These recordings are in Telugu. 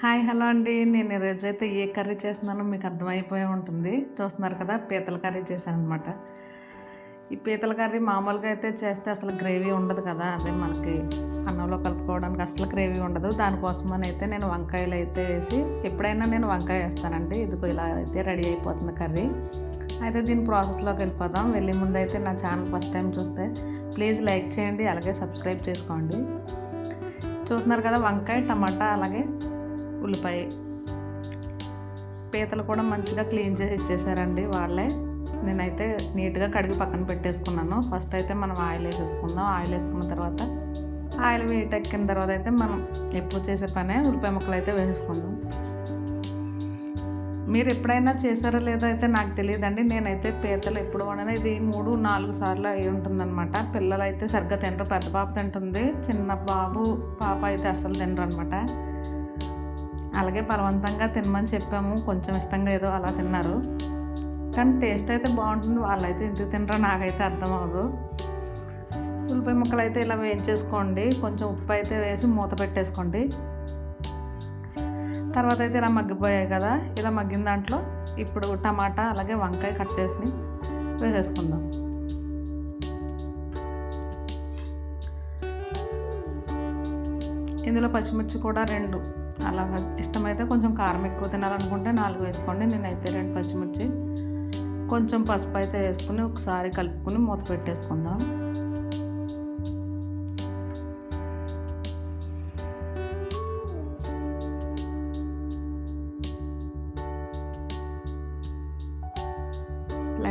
హాయ్ హలో అండి. నేను ఈరోజు అయితే ఏ కర్రీ చేస్తున్నానో మీకు అర్థమైపోయి ఉంటుంది. చూస్తున్నారు కదా పీతల కర్రీ చేశాను అనమాట ఈ పీతల కర్రీ మామూలుగా అయితే చేస్తే అసలు గ్రేవీ ఉండదు కదా. అదే మనకి అన్నంలో కలుపుకోవడానికి అసలు గ్రేవీ ఉండదు. దానికోసమని అయితే నేను వంకాయలు అయితే వేసి ఎప్పుడైనా నేను వంకాయ వేస్తానండి. ఇదిగో ఇలా అయితే రెడీ అయిపోతుంది కర్రీ. అయితే దీని ప్రాసెస్లోకి వెళ్ళిపోదాం. వెళ్ళే ముందు అయితే నా ఛానల్ ఫస్ట్ టైం చూస్తే ప్లీజ్ లైక్ చేయండి అలాగే సబ్స్క్రైబ్ చేసుకోండి. చూస్తున్నారు కదా వంకాయ టమాటా అలాగే ఉల్లిపాయ పీతలు కూడా మంచిగా క్లీన్ చేసి ఇచ్చేసారండి వాళ్ళే. నేనైతే నీట్గా కడిగి పక్కన పెట్టేసుకున్నాను. ఫస్ట్ అయితే మనం ఆయిల్ వేసేసుకుందాం. ఆయిల్ వేసుకున్న తర్వాత ఆయిల్ వేట్ ఎక్కిన తర్వాత అయితే మనం ఎప్పుడు చేసే పనే ఉల్లిపాయ ముక్కలు అయితే వేసేసుకుందాం. మీరు ఎప్పుడైనా చేశారో లేదో అయితే నాకు తెలియదండి. నేనైతే పీతలు ఎప్పుడు వండినా ఇది మూడు నాలుగు సార్లు అయి ఉంటుందన్నమాట. పిల్లలు అయితే సరిగ్గా తినరు. పెద్ద పాప తింటుంది. చిన్న బాబు పాప అయితే అసలు తినరు అనమాట అలాగే బలవంతంగా తినమని చెప్పాము. కొంచెం ఇష్టంగా ఏదో అలా తిన్నారు. కానీ టేస్ట్ అయితే బాగుంటుంది. వాళ్ళైతే ఎందుకు తినరో నాకైతే అర్థం అవ్వదు. ఉల్లిపాయ ముక్కలు అయితే ఇలా వేయించేసుకోండి. కొంచెం ఉప్పు అయితే వేసి మూత పెట్టేసుకోండి. తర్వాత అయితే ఇలా మగ్గిపోయాయి కదా. ఇలా మగ్గిన దాంట్లో ఇప్పుడు టమాటా అలాగే వంకాయ కట్ చేసి వేసేసుకుందాం. ఇందులో పచ్చిమిర్చి కూడా రెండు. అలా ఇష్టమైతే కొంచెం కారం ఎక్కువ తినాలనుకుంటే నాలుగు వేసుకోండి. నేనైతే రెండు పచ్చిమిర్చి కొంచెం పసుపు అయితే వేసుకుని ఒకసారి కలుపుకుని మూత పెట్టేసుకుందాం.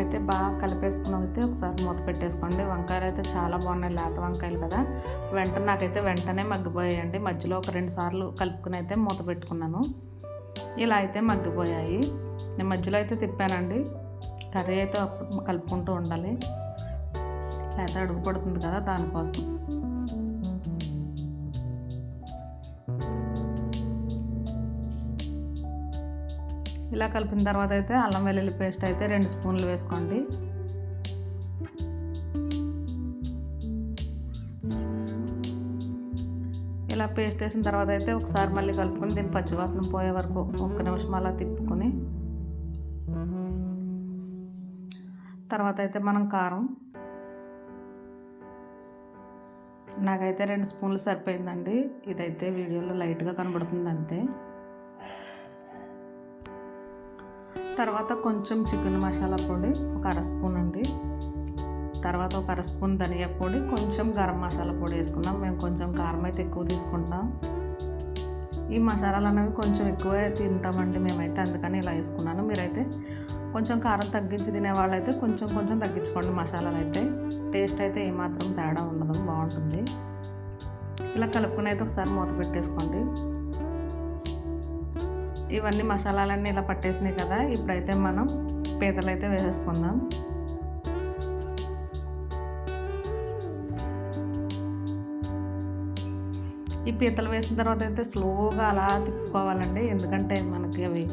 అయితే బాగా కలిపేసుకుని అయితే ఒకసారి మూత పెట్టేసుకోండి. వంకాయలు అయితే చాలా బాగున్నాయి. లేత వంకాయలు కదా. వెంటనే నాకైతే వెంటనే మగ్గిపోయాయండి. మధ్యలో ఒక రెండు సార్లు కలుపుకుని అయితే మూత పెట్టుకున్నాను. ఇలా అయితే మగ్గిపోయాయి. నేను మధ్యలో అయితే తిప్పానండి. కర్రీ అయితే అప్పుడు కలుపుకుంటూ ఉండాలి. లేకపోతే అడుగు పడుతుంది కదా దానికోసం. ఇలా కలిపిన తర్వాత అయితే అల్లం వెల్లుల్లి పేస్ట్ అయితే రెండు స్పూన్లు వేసుకోండి. ఇలా పేస్ట్ వేసిన తర్వాత అయితే ఒకసారి మళ్ళీ కలుపుకొని దీన్ని పచ్చివాసన పోయే వరకు ఒక్క నిమిషం అలా తిప్పుకొని తర్వాత అయితే మనం కారం నాకైతే రెండు స్పూన్లు సరిపోయిందండి. ఇదైతే వీడియోలో లైట్గా కనబడుతుంది అంతే. తర్వాత కొంచెం చికెన్ మసాలా పొడి ఒక అర స్పూన్ అండి. తర్వాత ఒక అర స్పూన్ ధనియా పొడి కొంచెం గరం మసాలా పొడి వేసుకున్నాం మేము కొంచెం కారం అయితే ఎక్కువ తీసుకుంటాం. ఈ మసాలాలు అనేవి కొంచెం ఎక్కువే తింటామండి మేమైతే అందుకని ఇలా వేసుకున్నాను. మీరైతే కొంచెం కారం తగ్గించి తినే వాళ్ళైతే కొంచెం కొంచెం తగ్గించుకోండి మసాలాలు అయితే. టేస్ట్ అయితే ఏమాత్రం తేడా ఉండదు బాగుంటుంది. ఇలా కలుపుకుని అయితే ఒకసారి మూత పెట్టేసుకోండి. ఇవన్నీ మసాలాలన్నీ ఇలా పట్టేసినాయి కదా ఇప్పుడైతే మనం పీతలు అయితే వేసేసుకుందాం. ఈ పీతలు వేసిన తర్వాత అయితే స్లోగా అలా తిప్పుకోవాలండి ఎందుకంటే మనకి అవి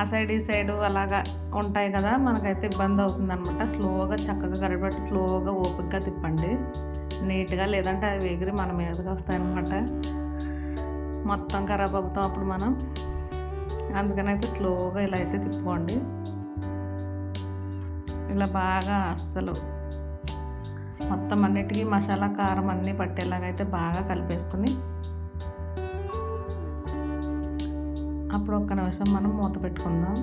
ఆ సైడ్ ఈ సైడ్ అలాగా ఉంటాయి కదా మనకైతే ఇబ్బంది అవుతుంది అనమాట స్లోగా చక్కగా గడబట్టి స్లోగా ఓపికగా తిప్పండి. నీట్గా లేదంటే అవి ఎగిరి మన మీదగా వస్తాయన్నమాట. మొత్తం ఖరాబ్ అవుతాం అప్పుడు మనం. అందుకనైతే స్లోగా ఇలా అయితే తిప్పుకోండి. ఇలా బాగా అస్సలు మొత్తం అన్నిటికీ మసాలా కారం అన్నీ పట్టేలాగైతే బాగా కలిపేసుకుని అప్పుడు ఒక్క నిమిషం మనం మూత పెట్టుకుందాం.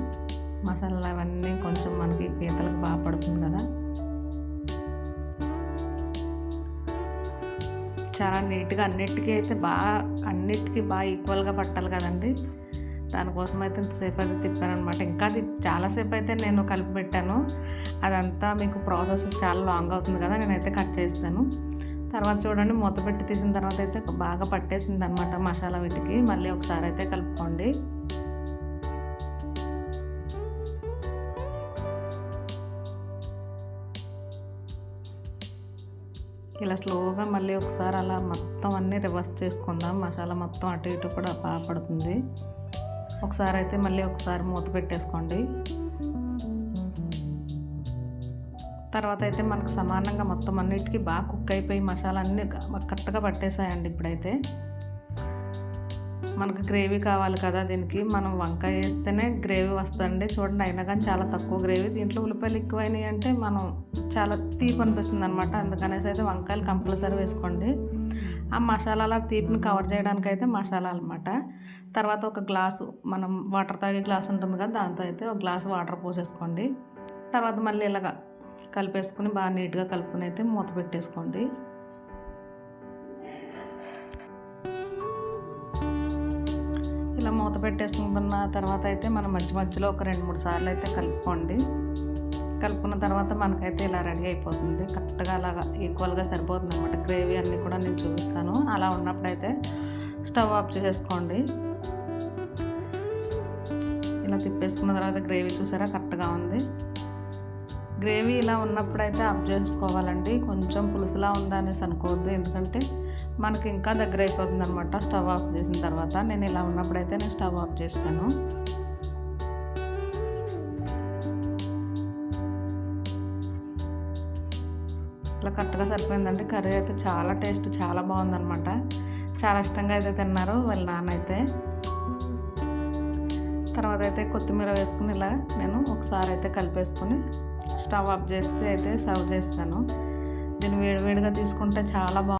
మసాలా అవన్నీ కొంచెం మనకి పీతలకు బాగా పడుతుంది కదా. చాలా నీట్గా అన్నిటికీ అయితే బాగా అన్నిటికీ బాగా ఈక్వల్గా పట్టాలి కదండి. దానికోసం అయితే ఇంతసేపు అయితే తిప్పాను అనమాట ఇంకా అది చాలాసేపు అయితే నేను కలిపి పెట్టాను. అదంతా మీకు ప్రాసెస్ చాలా లాంగ్ అవుతుంది కదా నేనైతే కట్ చేస్తాను. తర్వాత చూడండి మూత పెట్టి తీసిన తర్వాత అయితే బాగా పట్టేసింది అనమాట మసాలా వీటికి. మళ్ళీ ఒకసారి అయితే కలుపుకోండి. ఇలా స్లోగా మళ్ళీ ఒకసారి అలా మొత్తం అన్నీ రివర్స్ చేసుకుందాం. మసాలా మొత్తం అటు ఇటు కూడా బాగా పడుతుంది. ఒకసారి అయితే మళ్ళీ ఒకసారి మూత పెట్టేసుకోండి. తర్వాత అయితే మనకు సమానంగా మొత్తం అన్నిటికీ బాగా కుక్ అయిపోయి మసాలా అన్నీ కరెక్ట్గా పట్టేసాయండి ఇప్పుడైతే. మనకు గ్రేవీ కావాలి కదా దీనికి. మనం వంకాయ వేస్తేనే గ్రేవీ వస్తుందండి. చూడండి అయినా కానీ చాలా తక్కువ గ్రేవీ. దీంట్లో ఉల్లిపాయలు ఎక్కువైనాయి అంటే మనం చాలా తీపి అనిపిస్తుంది అనమాట అందుకనేసి అయితే వంకాయలు కంపల్సరీ వేసుకోండి. ఆ మసాలాల తీపిని కవర్ చేయడానికి అయితే మసాలా అనమాట తర్వాత ఒక గ్లాసు మనం వాటర్ తాగే గ్లాస్ ఉంటుంది కదా దాంతో అయితే ఒక గ్లాసు వాటర్ పోసేసుకోండి. తర్వాత మళ్ళీ ఇలాగా కలిపేసుకుని బాగా నీట్గా కలుపుకొని అయితే మూత పెట్టేసుకోండి. ఇలా మూత పెట్టేసుకున్న తర్వాత అయితే మనం మధ్య మధ్యలో ఒక రెండు మూడు సార్లు అయితే కలుపుకోండి. కలుపుకున్న తర్వాత మనకైతే ఇలా రెడీ అయిపోతుంది. కరెక్ట్గా అలాగా ఈక్వల్గా సరిపోతుంది అనమాట గ్రేవీ అన్నీ కూడా నేను చూపిస్తాను. అలా ఉన్నప్పుడైతే స్టవ్ ఆఫ్ చేసేసుకోండి. ఇలా తిప్పేసుకున్న తర్వాత గ్రేవీ చూసారా? కరెక్ట్గా ఉంది. గ్రేవీ ఇలా ఉన్నప్పుడైతే ఆఫ్ చేసుకోవాలండి. కొంచెం పులుసులా ఉందా అనేసి అనుకోవద్దు. ఎందుకంటే మనకి ఇంకా దగ్గర అయిపోతుంది అనమాట స్టవ్ ఆఫ్ చేసిన తర్వాత నేను ఇలా ఉన్నప్పుడైతే నేను స్టవ్ ఆఫ్ చేస్తాను. అసలు కరెక్ట్గా సరిపోయిందండి కర్రీ అయితే చాలా టేస్ట్ చాలా బాగుందనమాట చాలా ఇష్టంగా అయితే తిన్నారు వాళ్ళ నాన్న అయితే. తర్వాత అయితే కొత్తిమీర వేసుకుని ఇలా నేను ఒకసారి అయితే కలిపేసుకుని స్టవ్ ఆఫ్ చేసి అయితే సర్వ్ చేస్తాను. దీన్ని వేడివేడిగా తీసుకుంటే చాలా బాగుంది